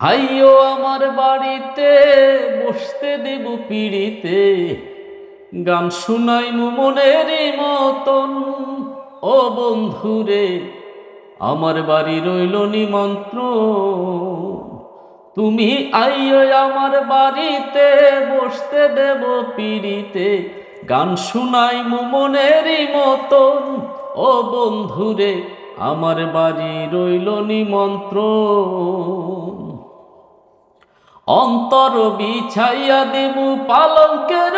আইও আমার বাড়িতে, বসতে দেব পিড়িতে। গান শুনাই মনের মতন। ও বন্ধুরে, আমার বাড়ি রইল নিমন্ত্র তুমি আইও আমার বাড়িতে, বসতে দেব পিড়িতে। গান শুনাই মনের মতন। ও বন্ধুরে, আমার বাড়ি রইল নিমন্ত্রণ। অন্তর বিছাইয়া দেবু পালঙ্কের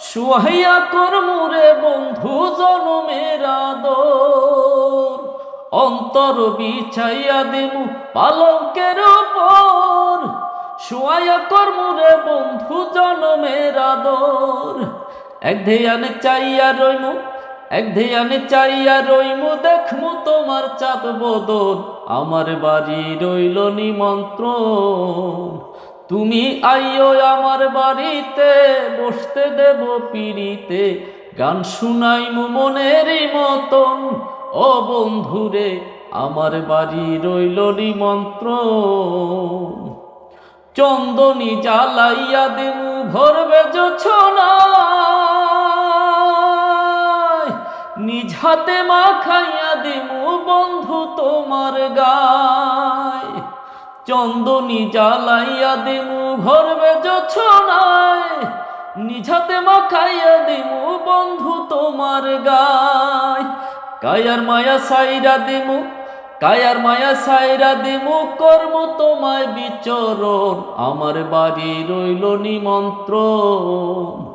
সুহাইয়া কর্মুরে বন্ধু জনমের আদর। অন্তর বিছাইয়া দেবু পালঙ্কের উপর। সুয়াইয়া কর্মুরে বন্ধু জনমের আদর। এক ধ্যানে চাইয়া রইমু এক ধ্যানে চাইয়া রইমু, দেখমু তোমার চাঁদ বদন। আমার বাড়ি রইল নিমন্ত্রণ। তুমি আইও আমার বাড়িতে, বসতে দেব পিড়িতে। গান শুনাইমু মনের মতন। ও বন্ধুরে, আমার বাড়ি রইল নিমন্ত্রণ। চন্দনী জ্বালাইয়া দেমু ভরবে জোছনা নিজ হাতে মাখাইয়া দেমু বন্ধু তোমার গায়। চন্দনী জ্বালাইয়া দেমু ভরবে জোছনায় নিজ হাতে মাখাইয়া বন্ধু তোমার গায়। কায়ার মায়া সাইরা দেমু, কায়ার মায়া সাইরা দিমু, কর্ম তোমায় বিচরণ। আমার বাড়ি রইল নিমন্ত্রণ।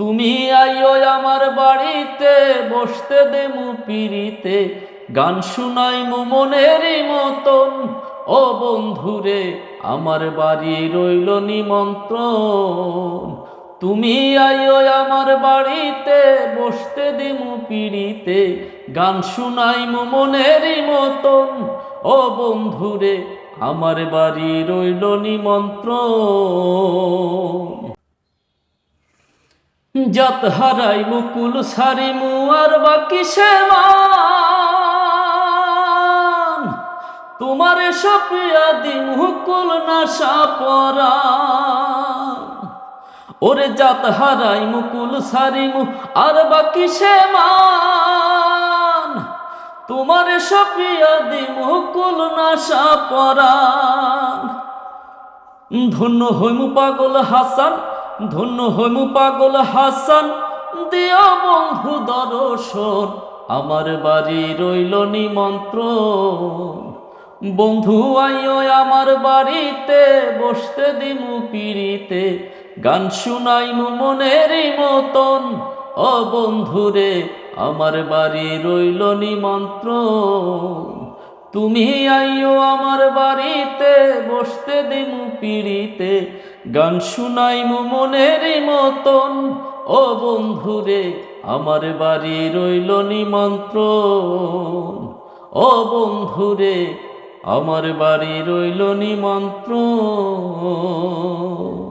তুমি আইও আমার বাড়িতে, বসতে দেমু পিড়িতে। গান শুনাইমু মনের মতন। ও বন্ধুরে, আমার বাড়ি রইল নিমন্ত্রণ। তুমি আইও আমার বাড়িতে, বসতে দিমু পিড়িতে। গান শুনাইমু মনের মতন। ও বন্ধুরে, আমার বাড়ি রইল নিমন্ত্রণ। যত হারাই, মুকুল সারি মুয়ার বাকি সেমান। তোমার সপিয়া দি মুকুল নাশা পরা ওরে জাত হারাই, মুকুল সারি মু আর বাকি সেমান। তোমার সপিয়া দি মুকুল নাশা পরান ধন্য হইমু পাগল হাসান। ধন্য হইমু পাগল হাসান, দিয়া বন্ধু দর্শন, আমার বাড়ি রইল নিমন্ত্রণ। বন্ধু, আইও আমার বাড়িতে, বসতে দিমু পিড়িতে, গান শুনাইমু মনের মতন। ও বন্ধুরে আমার বাড়ি রইল নিমন্ত্রণ। তুমি আইও আমার বাড়িতে, বসতে দিমু পিড়িতে গান শুনাই মনের মতন। ও বন্ধুরে, আমার বাড়ি রইল নিমন্ত্রণ। ও বন্ধুরে, আমার বাড়ি রইল নিমন্ত্রণ।